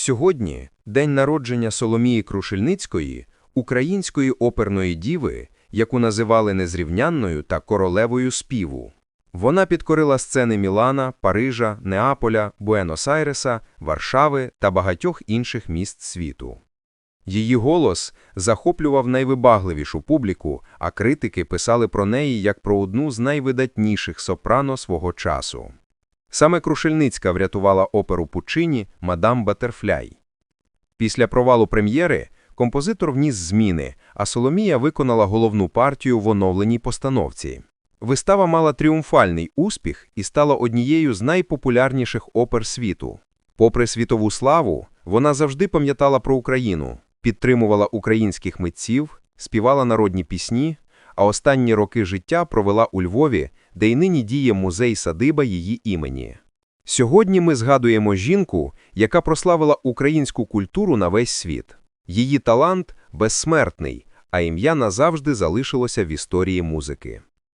Сьогодні день народження Соломії Крушельницької, української оперної діви, яку називали незрівнянною та королевою співу. Вона підкорила сцени Мілана, Парижа, Неаполя, Буенос-Айреса, Варшави та багатьох інших міст світу. Її голос захоплював найвибагливішу публіку, а критики писали про неї як про одну з найвидатніших сопрано свого часу. Саме Крушельницька врятувала оперу Пучині «Мадам Батерфляй». Після провалу прем'єри композитор вніс зміни, а Соломія виконала головну партію в оновленій постановці. Вистава мала тріумфальний успіх і стала однією з найпопулярніших опер світу. Попри світову славу, вона завжди пам'ятала про Україну, підтримувала українських митців, співала народні пісні, а останні роки життя провела у Львові, де й нині діє музей-садиба її імені. Сьогодні ми згадуємо жінку, яка прославила українську культуру на весь світ. Її талант безсмертний, а ім'я назавжди залишилося в історії музики.